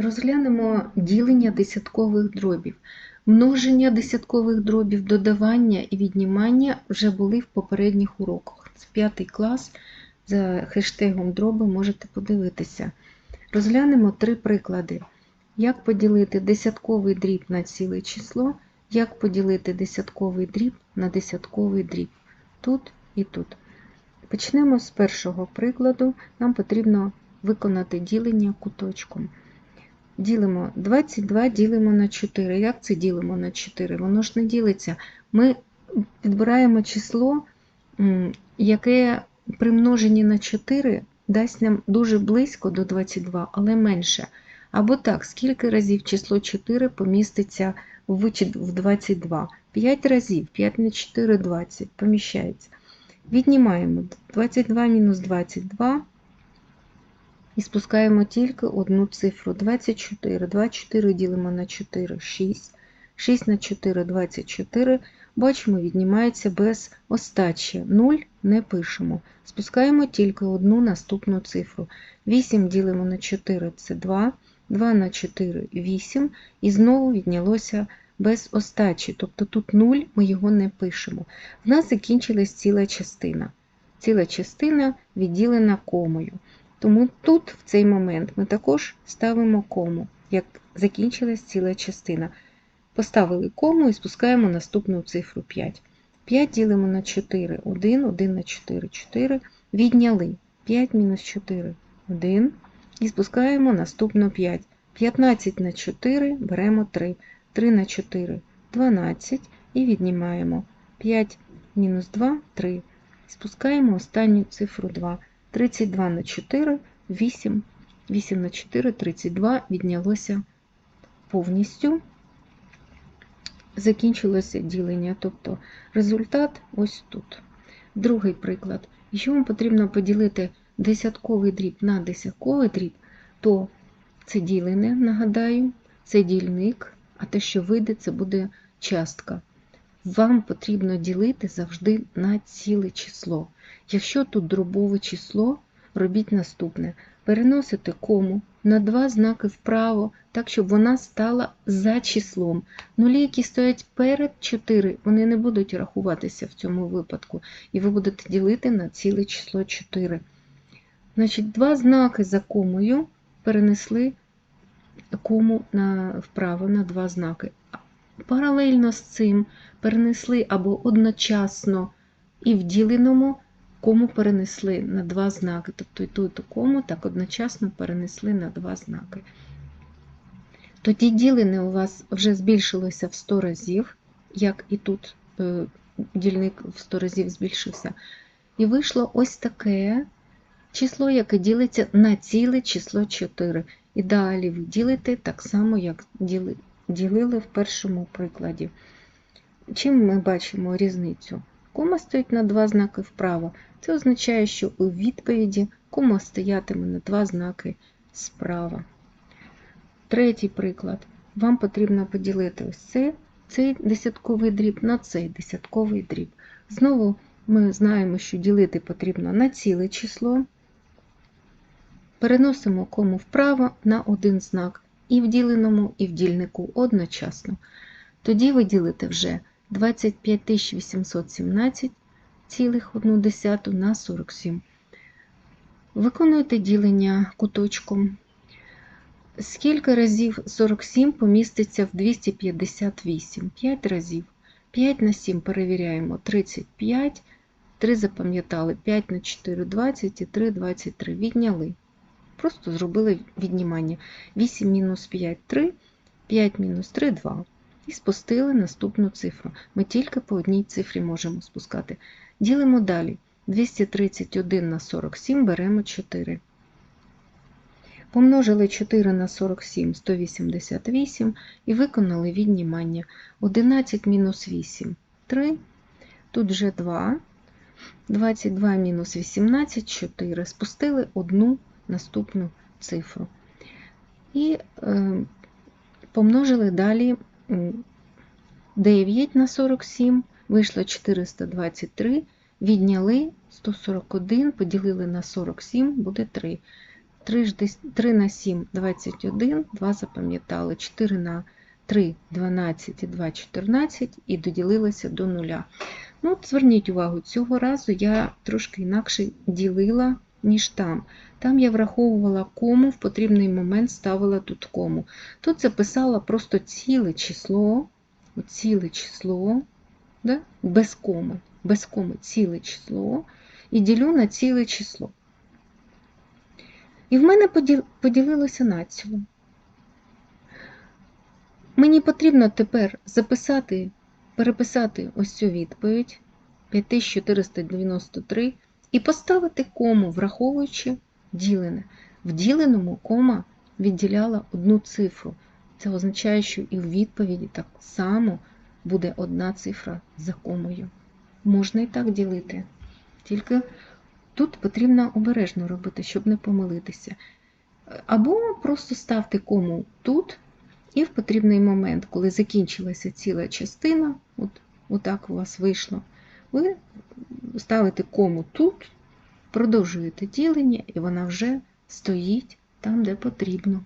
Розглянемо ділення десяткових дробів. Множення десяткових дробів, додавання і віднімання вже були в попередніх уроках. Це п'ятий клас. За хештегом дроби можете подивитися. Розглянемо три приклади. Як поділити десятковий дріб на ціле число, як поділити десятковий дріб на десятковий дріб. Тут і тут. Почнемо з першого прикладу. Нам потрібно виконати ділення куточком. Ділимо 22 ділимо на 4. Як це ділимо на 4? Воно ж не ділиться. Ми підбираємо число, яке при множенні на 4 дасть нам дуже близько до 22, але менше. Або так, скільки разів число 4 поміститься в вичід в 22? 5 разів, 5 на 4 – 20, поміщається. Віднімаємо 22 мінус 22 і спускаємо тільки одну цифру 24. 24 ділимо на 4 6. 6 на 4 24. Бачимо, віднімається без остачі. 0 не пишемо. Спускаємо тільки одну наступну цифру. 8 ділимо на 4 це 2. 2 на 4 8. І знову віднялося без остачі. Тобто тут 0 ми його не пишемо. В нас закінчилась ціла частина. Ціла частина відділена комою. Тому тут, в цей момент, ми також ставимо кому, як закінчилась ціла частина. Поставили кому і спускаємо наступну цифру 5. 5 ділимо на 4, 1, 1 на 4, 4. Відняли 5 мінус 4, 1. І спускаємо наступну 5. 15 на 4 беремо 3. 3 на 4 12. І віднімаємо 5 мінус 2 3. Спускаємо останню цифру 2. 32 на 4, 8, 8 на 4, 32 віднялося повністю. Закінчилося ділення, тобто результат ось тут. Другий приклад. Якщо вам потрібно поділити десятковий дріб на десятковий дріб, то це ділене, нагадаю, це дільник, а те, що вийде, це буде частка. Вам потрібно ділити завжди на ціле число. Якщо тут дробове число, робіть наступне: переносите кому на два знаки вправо, так, щоб вона стала за числом. Нулі, які стоять перед 4, вони не будуть рахуватися в цьому випадку, і ви будете ділити на ціле число 4. Значить, два знаки за комою перенесли кому на, вправо на два знаки. Паралельно з цим перенесли або одночасно і в діленому кому перенесли на два знаки. Тобто і ту, і ту кому так одночасно перенесли на два знаки. Тоді ділене у вас вже збільшилося в 100 разів, як і тут е, дільник в 100 разів збільшився. І вийшло ось таке число, яке ділиться на ціле число 4. І далі ви ділите так само, як ділили в першому прикладі. Чим ми бачимо різницю? Кома стоїть на два знаки вправо. Це означає, що у відповіді кома стоятиме на два знаки справа. Третій приклад. Вам потрібно поділити ось цей, цей десятковий дріб на цей десятковий дріб. Знову ми знаємо, що ділити потрібно на ціле число. Переносимо кому вправо на один знак і в діленому, і в дільнику одночасно. Тоді ви ділите вже 25 817 цілих 1 десяту на 47. Виконуйте ділення куточком. Скільки разів 47 поміститься в 258? 5 разів. 5 на 7 перевіряємо 35. 3 запам'ятали, 5 на 4 20 і 3 23. Відняли. Просто зробили віднімання. 8 мінус 5 3, 5 мінус 3 2. І спустили наступну цифру. Ми тільки по одній цифрі можемо спускати. Ділимо далі. 231 на 47 беремо 4. Помножили 4 на 47 188 і виконали віднімання. 11 мінус 8 3. Тут вже 2. 22 мінус 18 4. Спустили одну наступну цифру. І е, помножили далі 9 на 47, вийшло 423, відняли 141, поділили на 47, буде 3. 3, 3 на 7 – 21, 2 запам'ятали, 4 на 3 – 12 і 2 – 14 і доділилося до нуля. Ну, зверніть увагу, цього разу я трошки інакше ділила, ніж там. Там я враховувала кому, в потрібний момент ставила тут кому. Тут записала просто ціле число, ціле число, да? без коми, без коми ціле число, і ділю на ціле число. І в мене поділ- поділилося націло. Мені потрібно тепер записати, переписати ось цю відповідь 5493 і поставити кому, враховуючи ділене. В діленому кома відділяла одну цифру. Це означає, що і в відповіді так само буде одна цифра за комою. Можна і так ділити. Тільки тут потрібно обережно робити, щоб не помилитися. Або просто ставте кому тут, і в потрібний момент, коли закінчилася ціла частина, от, отак у вас вийшло, ви ставите кому тут, продовжуєте ділення, і вона вже стоїть там, де потрібно.